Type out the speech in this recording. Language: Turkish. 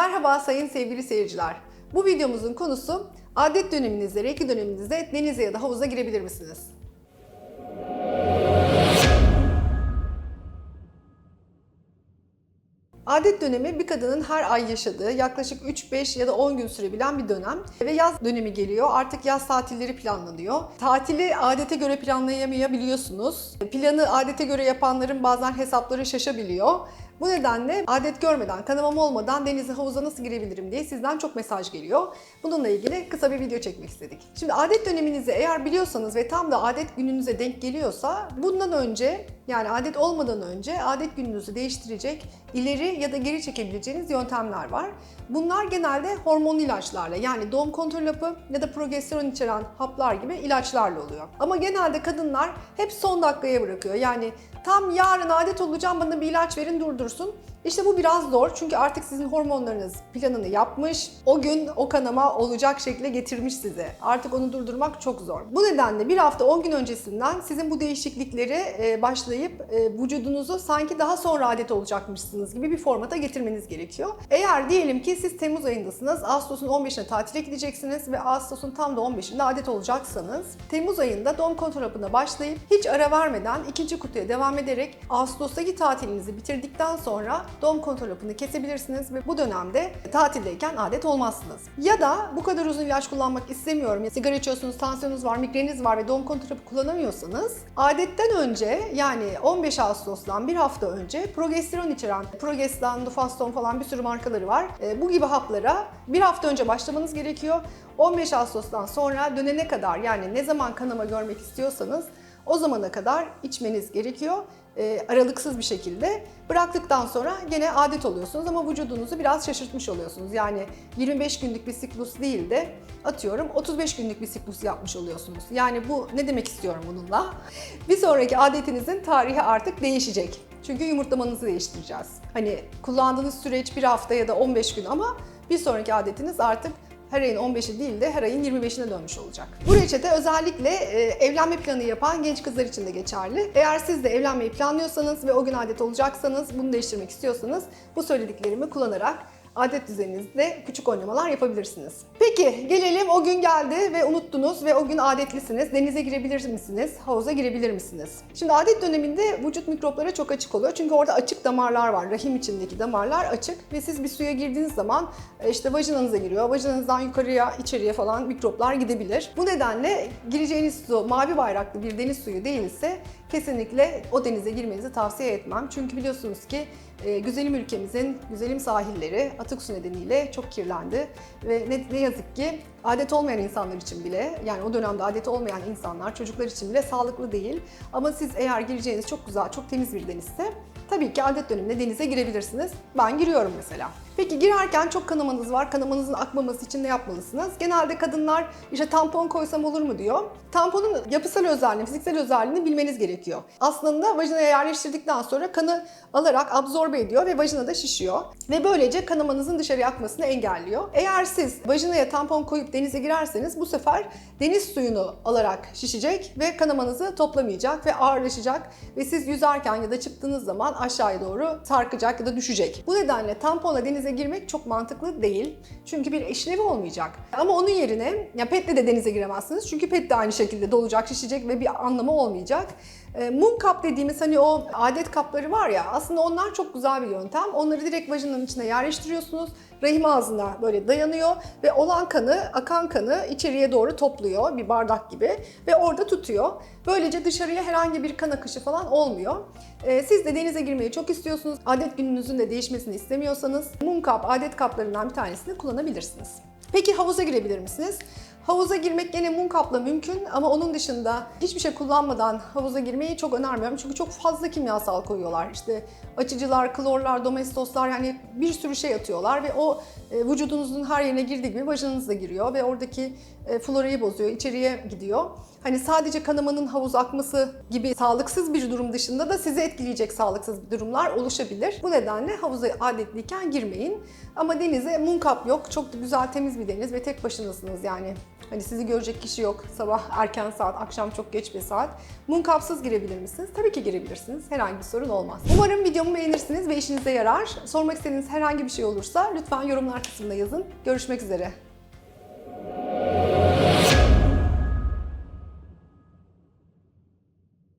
Merhaba sayın sevgili seyirciler. Bu videomuzun konusu adet döneminizde, renkli döneminizde denize ya da havuza girebilir misiniz? Adet dönemi bir kadının her ay yaşadığı yaklaşık 3-5 ya da 10 gün sürebilen bir dönem. Ve yaz dönemi geliyor. Artık yaz tatilleri planlanıyor. Tatili adete göre planlayamayabiliyorsunuz. Planı adete göre yapanların bazen hesapları şaşabiliyor. Bu nedenle adet görmeden, kanamam olmadan denize havuza nasıl girebilirim diye sizden çok mesaj geliyor. Bununla ilgili kısa bir video çekmek istedik. Şimdi adet döneminizi eğer biliyorsanız ve tam da adet gününüze denk geliyorsa bundan önce yani adet olmadan önce adet gününüzü değiştirecek ileri ya da geri çekebileceğiniz yöntemler var. Bunlar genelde hormonlu ilaçlarla yani doğum kontrol hapı ya da progesteron içeren haplar gibi ilaçlarla oluyor. Ama genelde kadınlar hep son dakikaya bırakıyor. Yani tam yarın adet olacağım bana bir ilaç verin durdursun. İşte bu biraz zor çünkü artık sizin hormonlarınız planını yapmış. O gün o kanama olacak şekilde getirmiş size. Artık onu durdurmak çok zor. Bu nedenle bir hafta 10 gün öncesinden sizin bu değişiklikleri e, başlayıp e, vücudunuzu sanki daha sonra adet olacakmışsınız gibi bir formata getirmeniz gerekiyor. Eğer diyelim ki siz Temmuz ayındasınız, Ağustos'un 15'ine tatile gideceksiniz ve Ağustos'un tam da 15'inde adet olacaksanız Temmuz ayında doğum kontrol hapına başlayıp hiç ara vermeden ikinci kutuya devam ederek Ağustos'taki tatilinizi bitirdikten sonra doğum kontrol hapını kesebilirsiniz ve bu dönemde tatildeyken adet olmazsınız. Ya da bu kadar uzun ilaç kullanmak istemiyorum, ya sigara içiyorsunuz, tansiyonunuz var, migreniniz var ve doğum kontrol hapı kullanamıyorsanız adetten önce yani 15 Ağustos'tan bir hafta önce progesteron içeren Progestan, Dufaston falan bir sürü markaları var. E, bu gibi haplara bir hafta önce başlamanız gerekiyor. 15 Ağustos'tan sonra dönene kadar yani ne zaman kanama görmek istiyorsanız o zamana kadar içmeniz gerekiyor. E, aralıksız bir şekilde. Bıraktıktan sonra gene adet oluyorsunuz ama vücudunuzu biraz şaşırtmış oluyorsunuz. Yani 25 günlük bir siklus değil de atıyorum 35 günlük bir siklus yapmış oluyorsunuz. Yani bu ne demek istiyorum bununla? Bir sonraki adetinizin tarihi artık değişecek. Çünkü yumurtlamanızı değiştireceğiz. Hani kullandığınız süreç bir hafta ya da 15 gün ama bir sonraki adetiniz artık her ayın 15'i değil de her ayın 25'ine dönmüş olacak. Bu reçete özellikle e, evlenme planı yapan genç kızlar için de geçerli. Eğer siz de evlenmeyi planlıyorsanız ve o gün adet olacaksanız, bunu değiştirmek istiyorsanız bu söylediklerimi kullanarak adet düzeninizde küçük oynamalar yapabilirsiniz. Peki gelelim o gün geldi ve unuttunuz ve o gün adetlisiniz. Denize girebilir misiniz? Havuza girebilir misiniz? Şimdi adet döneminde vücut mikroplara çok açık oluyor. Çünkü orada açık damarlar var. Rahim içindeki damarlar açık ve siz bir suya girdiğiniz zaman e, işte vajinanıza giriyor. Vajinanızdan yukarıya, içeriye falan mikroplar gidebilir. Bu nedenle gireceğiniz su mavi bayraklı bir deniz suyu değilse kesinlikle o denize girmenizi tavsiye etmem. Çünkü biliyorsunuz ki e, güzelim ülkemizin güzelim sahilleri atık su nedeniyle çok kirlendi ve ne, ne yazık ki adet olmayan insanlar için bile yani o dönemde adet olmayan insanlar çocuklar için bile sağlıklı değil. Ama siz eğer gireceğiniz çok güzel, çok temiz bir denizse tabii ki adet döneminde denize girebilirsiniz. Ben giriyorum mesela. Peki girerken çok kanamanız var. Kanamanızın akmaması için ne yapmalısınız? Genelde kadınlar işte tampon koysam olur mu diyor. Tamponun yapısal özelliğini, fiziksel özelliğini bilmeniz gerekiyor. Aslında vajinaya yerleştirdikten sonra kanı alarak absorbe ediyor ve vajinada şişiyor. Ve böylece kanamanızın dışarıya akmasını engelliyor. Eğer siz vajinaya tampon koyup denize girerseniz bu sefer deniz suyunu alarak şişecek ve kanamanızı toplamayacak ve ağırlaşacak ve siz yüzerken ya da çıktığınız zaman aşağıya doğru sarkacak ya da düşecek. Bu nedenle tamponla denize girmek çok mantıklı değil. Çünkü bir işlevi olmayacak. Ama onun yerine ya petle de denize giremezsiniz. Çünkü pet de aynı şekilde dolacak, şişecek ve bir anlamı olmayacak. E, Mum dediğimiz hani o adet kapları var ya aslında onlar çok güzel bir yöntem. Onları direkt vajinanın içine yerleştiriyorsunuz. Rahim ağzına böyle dayanıyor ve olan kanı, akan kanı içeriye doğru topluyor bir bardak gibi ve orada tutuyor. Böylece dışarıya herhangi bir kan akışı falan olmuyor. E, siz de denize girmeyi çok istiyorsunuz. Adet gününüzün de değişmesini istemiyorsanız mum kap adet kaplarından bir tanesini kullanabilirsiniz. Peki havuza girebilir misiniz? Havuza girmek gene mum kapla mümkün ama onun dışında hiçbir şey kullanmadan havuza girmeyi çok önermiyorum. Çünkü çok fazla kimyasal koyuyorlar. İşte açıcılar, klorlar, domestoslar yani bir sürü şey atıyorlar ve o e, vücudunuzun her yerine girdiği gibi vajinanıza giriyor ve oradaki e, florayı bozuyor, içeriye gidiyor. Hani sadece kanamanın havuz akması gibi sağlıksız bir durum dışında da sizi etkileyecek sağlıksız durumlar oluşabilir. Bu nedenle havuza adetliyken girmeyin. Ama denize mum kap yok. Çok da güzel temiz bir deniz ve tek başınasınız yani. Hani sizi görecek kişi yok. Sabah erken saat, akşam çok geç bir saat. Mooncups'ız girebilir misiniz? Tabii ki girebilirsiniz. Herhangi bir sorun olmaz. Umarım videomu beğenirsiniz ve işinize yarar. Sormak istediğiniz herhangi bir şey olursa lütfen yorumlar kısmında yazın. Görüşmek üzere.